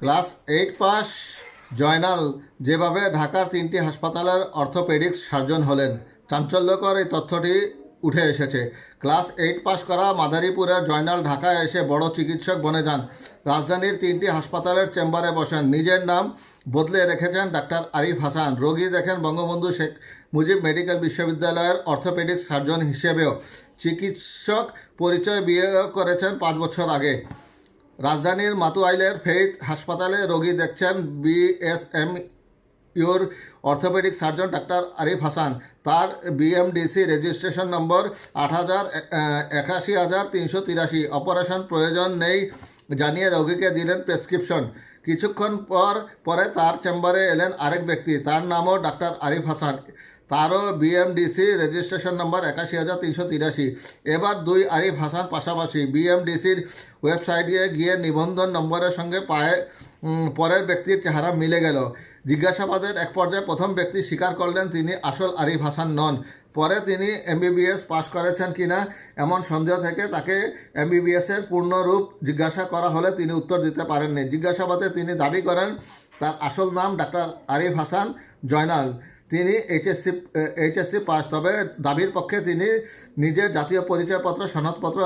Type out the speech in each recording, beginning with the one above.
Class eight pass. Joynal, যেভাবে ঢাকার তিনটি হাসপাতালের অর্থোপেডিক্স সার্জন হলেন, চাঞ্চল্যকর এই তথ্যটি উঠে এসেছে। ক্লাস এইট পাস করা মাদারীপুরের জয়নাল ঢাকায় এসে বড় চিকিৎসক বনে যান। রাজধানীর তিনটি হাসপাতালের চেম্বারে বসেন। নিজের নাম বদলে রেখেছেন ডাক্তার আরিফ হাসান। রোগী দেখেন বঙ্গবন্ধু শেখ মুজিব মেডিকেল বিশ্ববিদ্যালয়ের অর্থোপেডিক্স সার্জন হিসেবেও। চিকিৎসক পরিচয় বিয়ে করেছেন পাঁচ বছর আগে। রাজধানীর মাতুয়াইলের ফেইথ হাসপাতালে রোগী দেখছেন BSM your orthopaedic surgeon doctor Arif Hasan. তার বিএমডিসি রেজিস্ট্রেশন নম্বর আট হাজার একাশি হাজার তিনশো তিরাশি। অপারেশন প্রয়োজন নেই জানিয়ে রোগীকে দিলেন প্রেসক্রিপশন। কিছুক্ষণ পর পরে তার চেম্বারে এলেন আরেক ব্যক্তি। তার নামও ডাক্তার আরিফ হাসান। তারও বিএমডিসি রেজিস্ট্রেশন নম্বর একাশি হাজার তিনশো তিরাশি। এবার দুই আরিফ হাসান পাশাপাশি বিএমডিসির ওয়েবসাইটে গিয়ে নিবন্ধন নম্বরের সঙ্গে পায়ে পরের ব্যক্তির চেহারা মিলে গেল। জিজ্ঞাসাবাদের এক পর্যায়ে প্রথম ব্যক্তি স্বীকার করলেন তিনি আসল আরিফ হাসান নন। পরে তিনি এমবিবিএস পাশ করেছেন কিনা এমন সন্দেহ থেকে তাকে এমবিবিএসের পূর্ণরূপ জিজ্ঞাসা করা হলে তিনি উত্তর দিতে পারেননি। জিজ্ঞাসাবাদে তিনি দাবি করেন, তার আসল নাম ডাক্তার আরিফ হাসান জয়নাল। তিনি এইচএসসি এইচএসসি পাস তবে দাবির পক্ষে তিনি নিজের জাতীয় পরিচয়পত্র, সনদপত্র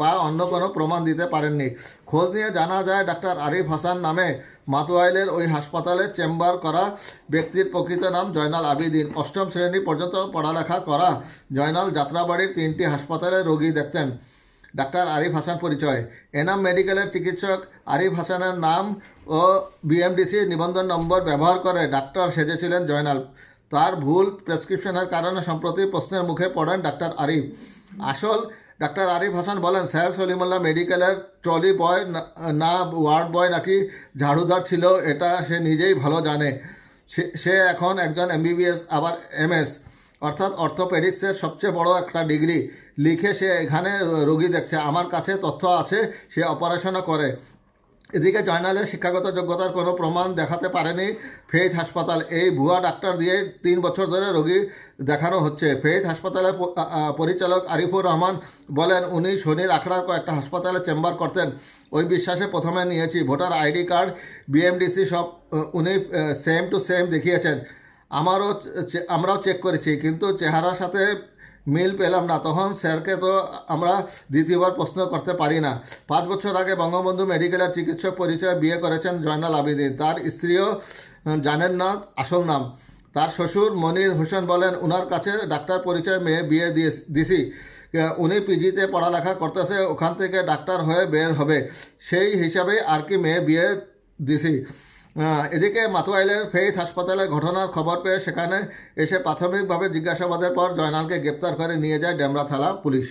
বা অন্য কোনো প্রমাণ দিতে পারেননি। খোঁজ নিয়ে জানা যায়, ডাক্তার আরিফ হাসান নামে মাতুয়াইলের ওই হাসপাতালে চেম্বার করা ব্যক্তির প্রকৃত নাম জয়নাল আবিদিন। অষ্টম শ্রেণি পর্যন্ত পড়ালেখা করা জয়নাল যাত্রাবাড়ির তিনটি হাসপাতালে রোগী দেখতেন। ডাক্তার আরিফ হাসান পরিচয়। এনাম মেডিকেলের চিকিৎসক আরিফ হাসানের নাম ও বিএমডিসি নিবন্ধন নম্বর ব্যবহার করে ডাক্তার সেজেছিলেন জয়নাল। তার ভুল প্রেসক্রিপশনের কারণে সম্প্রতি প্রশ্নের মুখে পড়েন ডাক্তার আরিফ। আসল ডাক্তার আরিফ হাসান বলেন, স্যার সলিমুল্লাহ মেডিকেলের ট্রলি বয় না- ওয়ার্ড বয় নাকি ঝাড়ুদার ছিল, এটা সে নিজেই ভালো জানে। সে এখন একজন এমবিবিএস, আবার এমএস। অর্থাৎ অর্থোপেডিক্সের সবচেয়ে বড় একটা ডিগ্রি। লিখে সে এখানে রোগী দেখছে। আমার কাছে তথ্য আছে, সে অপারেশনও করে। এদিকে জয়নালের শিক্ষাগত যোগ্যতার কোনো প্রমাণ দেখাতে পারেনি ফেইথ হাসপাতাল। এই ভুয়া ডাক্তার দিয়ে তিন বছর ধরে রোগী দেখানো হচ্ছে। ফেইথ হাসপাতালের পরিচালক আরিফুর রহমান বলেন, উনি শনির আখড়ার কয়েকটা হাসপাতালে চেম্বার করতেন। ওই বিশ্বাসে প্রথমে নিয়েছি। ভোটার আইডি কার্ড, বিএমডিসি সব উনি সেম টু সেম দেখিয়েছেন। আমারও আমরাও চেক করেছি, কিন্তু চেহারার সাথে মিল পেলাম না। তখন স্যারকে তো আমরা দ্বিতীয়বার প্রশ্ন করতে পারি না। পাঁচ বছর আগে বঙ্গবন্ধু মেডিকেলের চিকিৎসক পরিচয় বিয়ে করেছেন জয়নাল আবিদিন তার স্ত্রীও জানেন না, আসল নাম। তার শ্বশুর মনির হোসেন বলেন ওনার কাছে ডাক্তার পরিচয় মেয়ে বিয়ে দিয়ে দিছি। উনি পিজিতে পড়ালেখা করতেছে, ওখান থেকে ডাক্তার হয়ে বের হবে। সেই হিসাবে আর কি মেয়ে বিয়ে দিছি। এদিকে মাতুয়াইলের ফেইথ হাসপাতালে ঘটনার খবর পেয়ে সেখানে এসে প্রাথমিকভাবে জিজ্ঞাসাবাদের পর জয়নালকে গ্রেপ্তার করে নিয়ে যায় ডেমরা থালা পুলিশ।